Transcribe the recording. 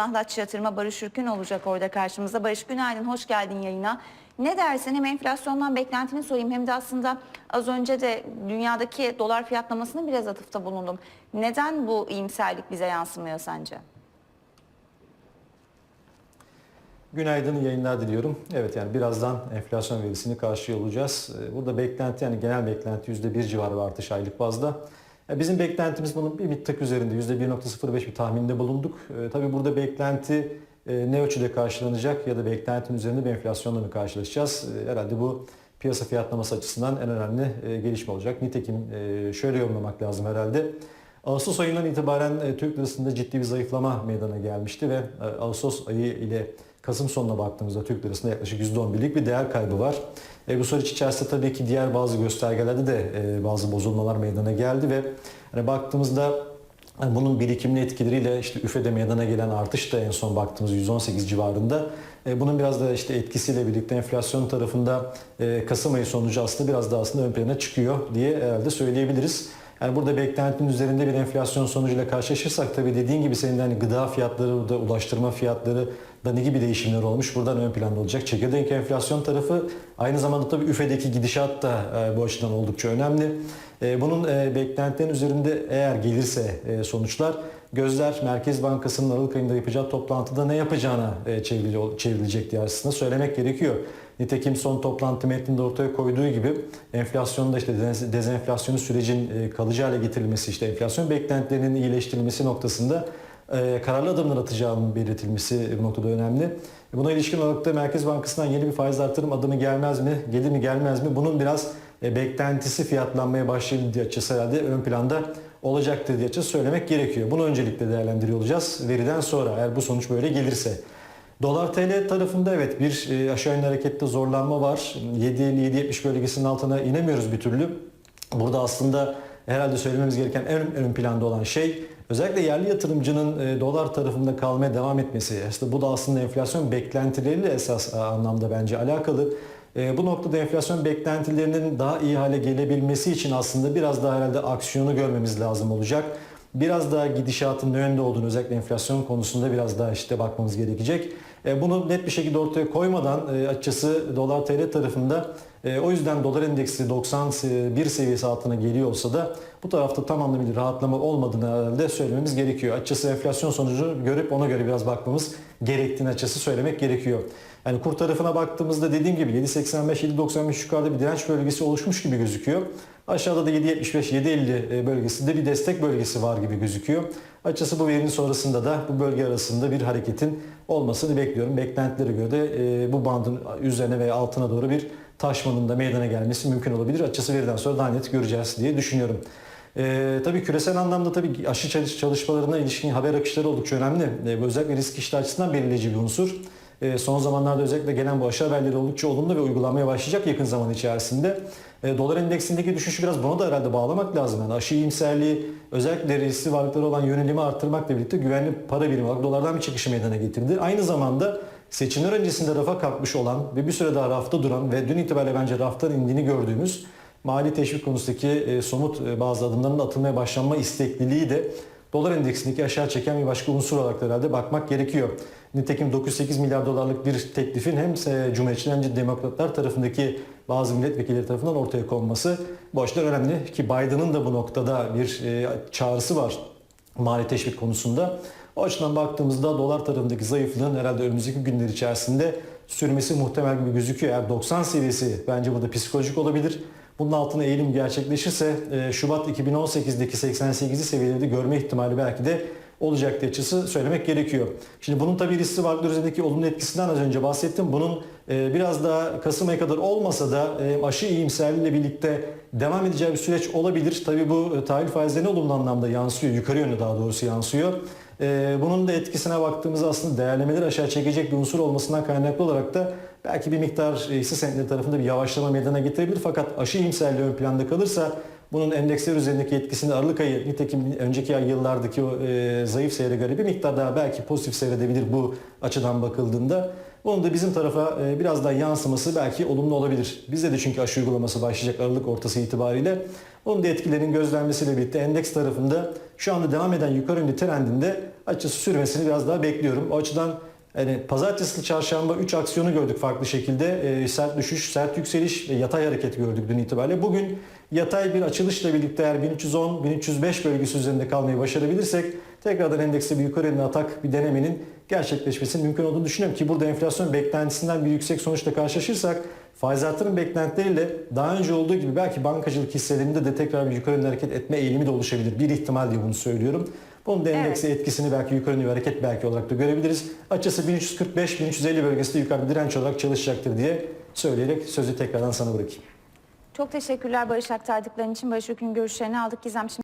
Mahlatçı Yatırım'a Barış Ürkün olacak orada karşımızda. Barış günaydın, hoş geldin yayına. Ne dersin hem enflasyondan beklentini sorayım hem de aslında az önce de dünyadaki dolar fiyatlamasına biraz atıfta bulundum. Neden bu iyimserlik bize yansımıyor sence? Günaydın yayınlar diliyorum. Evet yani birazdan enflasyon verisini karşıya olacağız. Ee, Burada beklenti yani genel beklenti %1 civarı artış aylık bazda. Bizim beklentimiz bunun bir miktar üzerinde %1.05 bir tahminde bulunduk. Ee, Tabii burada beklenti e, ne ölçüde karşılanacak ya da beklentinin üzerinde bir enflasyonla mı karşılaşacağız? Ee, Herhalde bu piyasa fiyatlaması açısından en önemli e, gelişme olacak. Nitekim e, şöyle yorumlamak lazım herhalde. Ağustos ayından itibaren e, Türk lirasında ciddi bir zayıflama meydana gelmişti ve e, Ağustos ayı ile Kasım sonuna baktığımızda Türk lirasında yaklaşık %11'lik bir değer kaybı var. E, bu süreç içerisinde tabii ki diğer bazı göstergelerde de e, bazı bozulmalar meydana geldi ve hani baktığımızda yani bunun birikimli etkileriyle işte üfede meydana gelen artış da en son baktığımız 118 civarında. E, Bunun biraz da işte etkisiyle birlikte enflasyon tarafında e, Kasım ayı sonucu aslında biraz da aslında ön plana çıkıyor diye herhalde söyleyebiliriz. Yani burada beklentinin üzerinde bir enflasyon sonucuyla karşılaşırsak tabii dediğin gibi senin hani gıda fiyatları da ulaştırma fiyatları da ne gibi değişimler olmuş buradan ön planda olacak. Çekirdek enflasyon tarafı aynı zamanda tabii üfedeki gidişat da e, bu açıdan oldukça önemli. E, Bunun e, beklentilerin üzerinde eğer gelirse sonuçlar gözler Merkez Bankası'nın Aralık ayında yapacağı toplantıda ne yapacağına çevrilecek diye aslında söylemek gerekiyor. Nitekim son toplantı metninde ortaya koyduğu gibi enflasyonda işte dez- dezenflasyonu sürecin e, kalıcı hale getirilmesi işte enflasyon beklentilerinin iyileştirilmesi noktasında e, kararlı adımlar atacağının belirtilmesi bu noktada önemli. Buna ilişkin olarak da Merkez Bankası'ndan yeni bir faiz artırım adımı gelmez mi, gelir mi gelmez mi? Bunun biraz e, beklentisi fiyatlanmaya başladığı açısı herhalde ön planda olacaktır diye söylemek gerekiyor. Bunu öncelikle değerlendiriyor olacağız veriden sonra eğer bu sonuç böyle gelirse. Dolar TL tarafında evet bir e, aşağı yönlü harekette zorlanma var. 7.50-7.70 bölgesinin altına inemiyoruz bir türlü. Burada aslında herhalde söylememiz gereken en ön planda olan şey özellikle yerli yatırımcının e, dolar tarafında kalmaya devam etmesi. Aslında bu da aslında enflasyon beklentileriyle esas anlamda bence alakalı. E, bu noktada enflasyon beklentilerinin daha iyi hale gelebilmesi için aslında biraz daha herhalde aksiyonu görmemiz lazım olacak. Biraz daha gidişatın ne yönde olduğunu özellikle enflasyon konusunda biraz daha işte bakmamız gerekecek. E, Bunu net bir şekilde ortaya koymadan e, açıkçası dolar TL tarafında e, o yüzden dolar endeksi 91 seviyesi altına geliyor olsa da bu tarafta tam anlamıyla rahatlama olmadığını herhalde söylememiz gerekiyor. Açıkçası enflasyon sonucunu görüp ona göre biraz bakmamız gerektiğini açıkçası söylemek gerekiyor. Yani kur tarafına baktığımızda dediğim gibi 7.85-7.95 yukarıda bir direnç bölgesi oluşmuş gibi gözüküyor. Aşağıda da 7.75-7.50 bölgesinde bir destek bölgesi var gibi gözüküyor. Açıkçası bu verinin sonrasında da bu bölge arasında bir hareketin olmasını bekliyorum. Beklentilere göre de e, bu bandın üzerine veya altına doğru bir taşmanın da meydana gelmesi mümkün olabilir. Açıkçası veriden sonra daha net göreceğiz diye düşünüyorum. Ee, tabii küresel anlamda tabii aşı çalış- çalışmalarına ilişkin haber akışları oldukça önemli. Bu özellikle risk iştahı açısından belirleyici bir unsur. Ee, son zamanlarda özellikle gelen bu aşı haberleri oldukça olumlu ve uygulanmaya başlayacak yakın zaman içerisinde. Ee, dolar endeksindeki düşüşü biraz buna da herhalde bağlamak lazım. Yani aşı iyimserliği özellikle riskli varlıklara olan yönelimi arttırmakla birlikte güvenli para birimi olarak dolardan bir çıkışı meydana getirdi. Aynı zamanda seçimler öncesinde rafa kalkmış olan ve bir süre daha rafta duran ve dün itibariyle bence raftan indiğini gördüğümüz mali teşvik konusundaki e, somut e, bazı adımların atılmaya başlanma istekliliği de dolar endeksindeki aşağı çeken bir başka unsur olarak da herhalde bakmak gerekiyor. Nitekim 908 milyar dolarlık bir teklifin hem e, Cumhuriyetçiler hem de Demokratlar tarafındaki bazı milletvekilleri tarafından ortaya konması bu açıdan önemli ki Biden'ın da bu noktada bir e, çağrısı var mali teşvik konusunda. O açıdan baktığımızda dolar tarafındaki zayıflığın herhalde önümüzdeki günler içerisinde sürmesi muhtemel gibi gözüküyor. Eğer 90 seviyesi bence burada psikolojik olabilir. Bunun altına eğilim gerçekleşirse e, Şubat 2018'deki 88'li seviyeleri görme ihtimali belki de olacak diye açısı söylemek gerekiyor. Şimdi bunun tabii riskli varlıklar üzerindeki olumlu etkisinden az önce bahsettim. Bunun e, biraz daha Kasım ayı kadar olmasa da e, aşı iyimserliğiyle birlikte devam edeceği bir süreç olabilir. Tabii bu tahvil faizlerine olumlu anlamda yansıyor. Yukarı yönlü daha doğrusu yansıyor. Bunun da etkisine baktığımızda aslında değerlemeleri aşağı çekecek bir unsur olmasından kaynaklı olarak da belki bir miktar e, hisse senetleri tarafında bir yavaşlama meydana getirebilir. Fakat aşı iyimserliği ön planda kalırsa bunun endeksler üzerindeki etkisini Aralık ayı nitekim önceki ay yıllardaki o e, zayıf seyre göre bir miktar daha belki pozitif seyredebilir bu açıdan bakıldığında. Bunun da bizim tarafa e, biraz daha yansıması belki olumlu olabilir. Bizde de çünkü aşı uygulaması başlayacak Aralık ortası itibariyle. Onun da etkilerinin gözlenmesiyle birlikte endeks tarafında şu anda devam eden yukarı yönlü trendinde açıkçası sürmesini biraz daha bekliyorum. O açıdan yani pazartesi çarşamba 3 aksiyonu gördük farklı şekilde. Ee, sert düşüş, sert yükseliş ve yatay hareket gördük dün itibariyle. Bugün yatay bir açılışla birlikte eğer 1310-1305 bölgesi üzerinde kalmayı başarabilirsek tekrardan endekste bir yukarı yönlü atak bir denemenin gerçekleşmesinin mümkün olduğunu düşünüyorum ki burada enflasyon beklentisinden bir yüksek sonuçla karşılaşırsak faiz artırım beklentileriyle daha önce olduğu gibi belki bankacılık hisselerinde de tekrar bir yukarı yönlü hareket etme eğilimi de oluşabilir. Bir ihtimal diye bunu söylüyorum. Bunun da endekse etkisini belki yukarı yönlü hareket belki olarak da görebiliriz. Açısı 1345-1350 bölgesi de yukarı bir direnç olarak çalışacaktır diye söyleyerek sözü tekrardan sana bırakayım. Çok teşekkürler Barış aktardıkların için. Barış Ülkü'nün görüşlerini aldık. Gizem şimdi